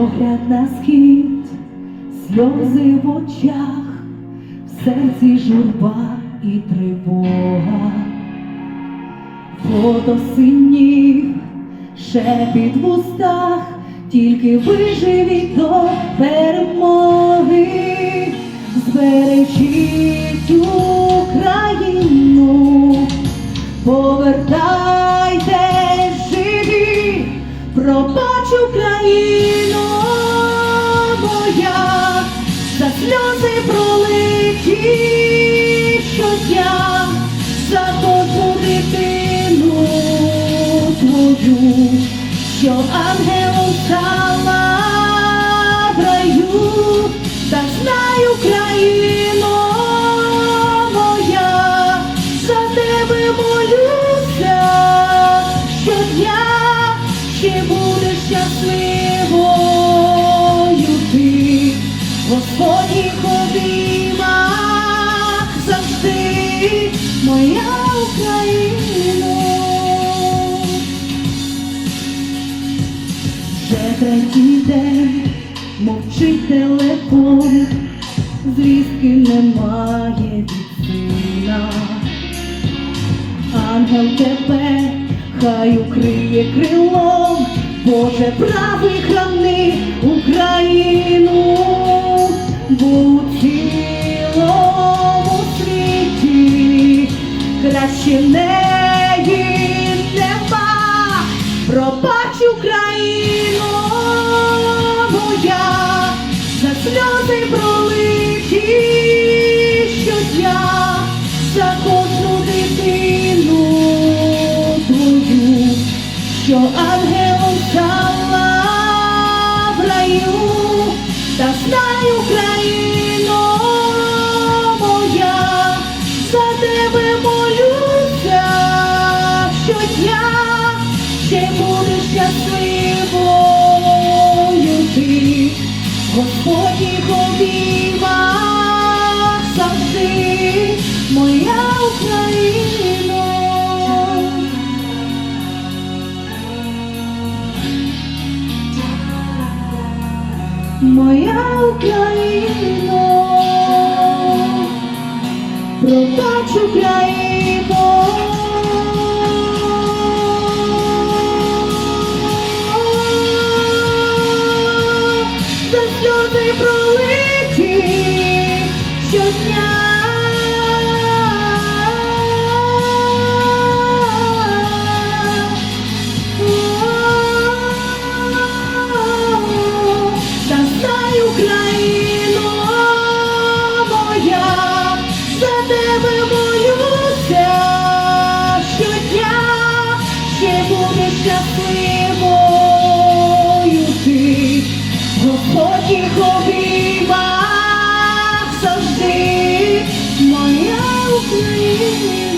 Погляд на схід, сльози в очах, в серці журба і тривога, фото синів, шепіт в устах, тільки виживіть до перемоги, збережіть Україну, повертайтесь живі, пробач Україно за сльози Господніх обіймах завжди, моя Україна. Вже третій день мовчить телефон, звістки немає сина. Ангел тебе хай укриє крилом, Боже правий храни Україну, у цілому світі краще неї нема. Пробач Україно моя, за сльози пролиті щодня, за кожну дитину твою, що ангелом стала в раю, будеш щасливою ти, Господніх обіймах завжди, моя Україна. Моя Україна, пробач Україно 的一滴